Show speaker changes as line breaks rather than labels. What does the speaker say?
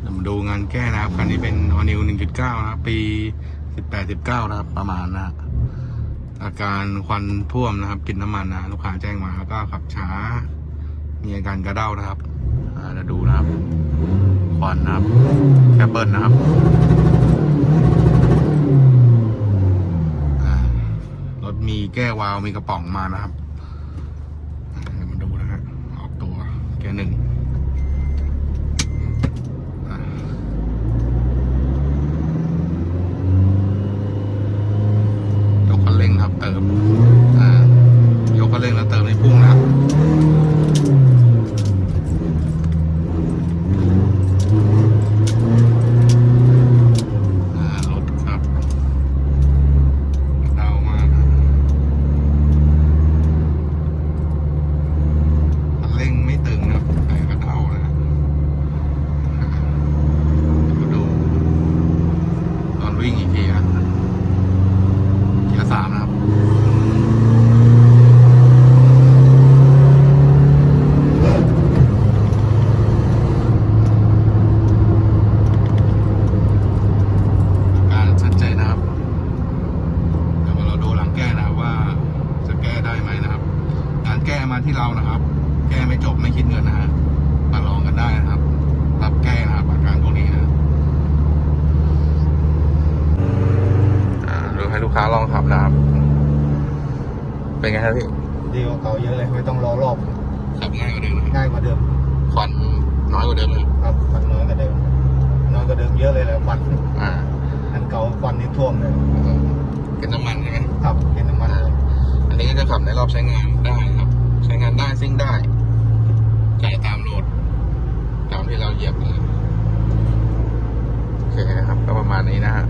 เดี๋ยวมาดูงานแก้นะครับคันนี้เป็นออนิว 1.9 นะครับ ปี 18 19 นะครับ ประมาณนะฮะอาการควันท่วมนะครับกินน้ำมันนะ ลูกค้าแจ้งมาแล้วก็ขับช้า มีอาการกระเด้านะครับอ่าเดี๋ยวดูนะครับ ควันนะครับ แคปเปิลนะครับรถมีแก้วาล์วมีกระป๋องมานะครับมาดูนะฮะออกตัวแกหนึ่งอ่ายกคันเร่งครับ เติมอ่ายกคันเร่งแล้วเติมในพุ่งนะครับ อ่ารถครับเดามากนะคันเร่งไม่ตึงนะครับแต่ก็เดานะมาดูตอนวิ่งอีกทีนะเกียร์สามนะครับ การชัดเจนนะครับ เดี๋ยวเราดูหลังแก้นะครับว่าจะแก้ได้ไหมนะครับ การแก้ มาที่เรานะครับ แก้ไม่จบไม่คิดเงินนะฮะมาลองกันได้นะครับ รับแก้นะครับอาการพวกนี้นะอ่าดูให้ลูกค้าลองขับนะครับ เป็นไงครับพี่
ดีกว่าเก่าเยอะเลยไม่ต้องรอรอบ
ขับง่ายกว่าเดิมนะครับ
ง่ายกว่าเดิม
ควันน้อยกว่าเดิมเลย
ครับควันน้อยกว่าเดิมน้อยกว่าเดิมเยอะเลยแหละควัน
อ่า
อันเก่าควันนี่ท่วมเลย
เป็นน้ำมันใช่ไหม
ครับเป็นน้ำมันเลย
อันนี้ก็จะขับในรอบใช้งานได้ครับ ใช้งานได้ซิ่งได้จ่ายตามโหลด ตามที่เราเหยียบเลยโอเคครับก็ประมาณนี้นะฮะ